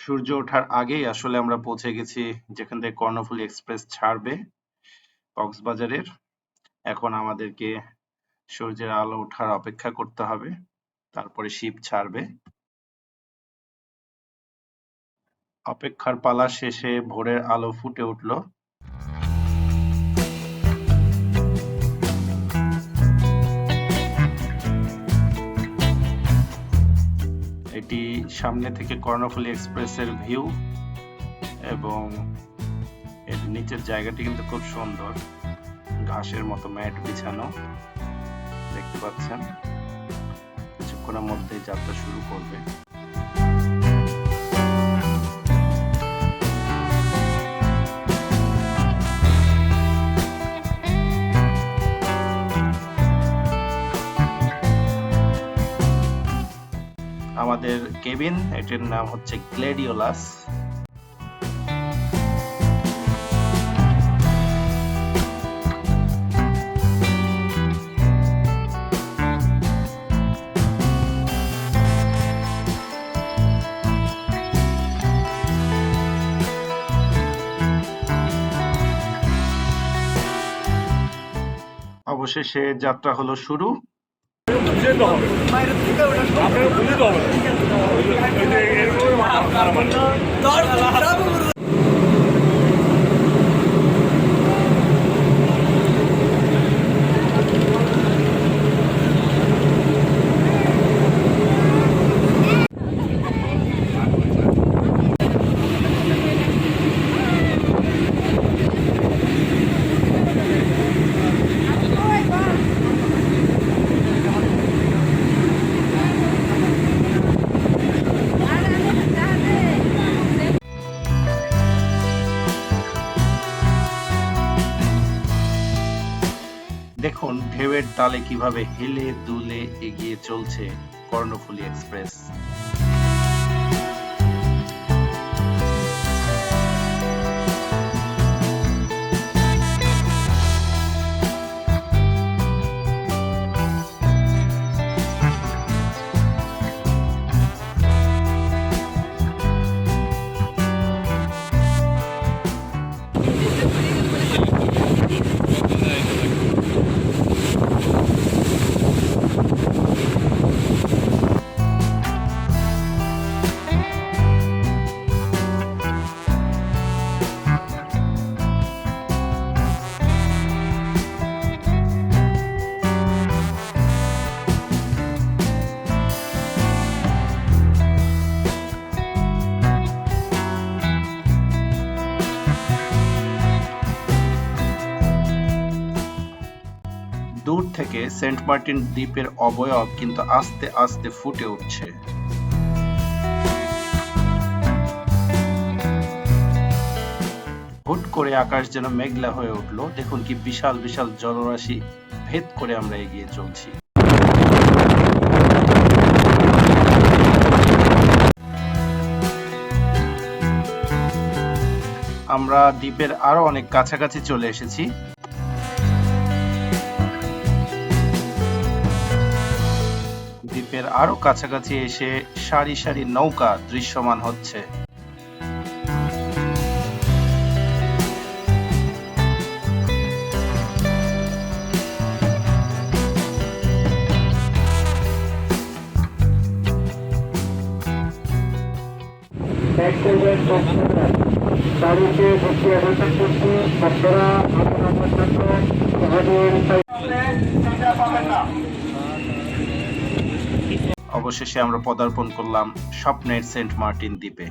সূর্য ওঠার আগেই আসলে আমরা পৌঁছে গেছি যেখান থেকে কর্ণফুলী এক্সপ্রেস ছাড়বে কক্সবাজারের। এখন আমাদেরকে সূর্যের আলো ওঠার অপেক্ষা করতে হবে, তারপরে শিপ ছাড়বে। অপেক্ষার পালা শেষে ভোরের আলো ফুটে উঠল। সামনে থেকে কর্ণফুলী এক্সপ্রেসের ভিউ এবং এর নিচের জায়গাটি কিন্তু খুব সুন্দর। ঘাসের মতো ম্যাট বিছানো। দেখতে পাচ্ছেন? কিছুক্ষণের মধ্যে যাত্রা শুরু করবে। আমাদের কেবিন এটির নাম হচ্ছে গ্লেডিওলাস। অবশেষে যাত্রা হলো শুরু। হবে আপনাকে বুঝতে হবে দেখুন ঢেউয়ের তালে কীভাবে হেলে দুলে এগিয়ে চলছে কর্ণফুলী এক্সপ্রেস। থেকে সেন্ট মার্টিন দ্বীপের অবয়ব কিন্তু আস্তে আস্তে ফুটে উঠছে। হুট করে আকাশ যেন মেঘলা হয়ে উঠল। দেখুন কি বিশাল বিশাল জলরাশি ভেদ করে আমরা এগিয়ে চলছি। আমরা দ্বীপের আরও অনেক কাছাকাছি চলে এসেছি। দ্বীপের আরও কাছাকাছি এসে সারি সারি নৌকা দৃশ্যমান হচ্ছে। আপনার জন্য আমাদের অবশেষে আমরা পদার্পণ করলাম স্বপ্নের সেন্ট মার্টিন দ্বীপে।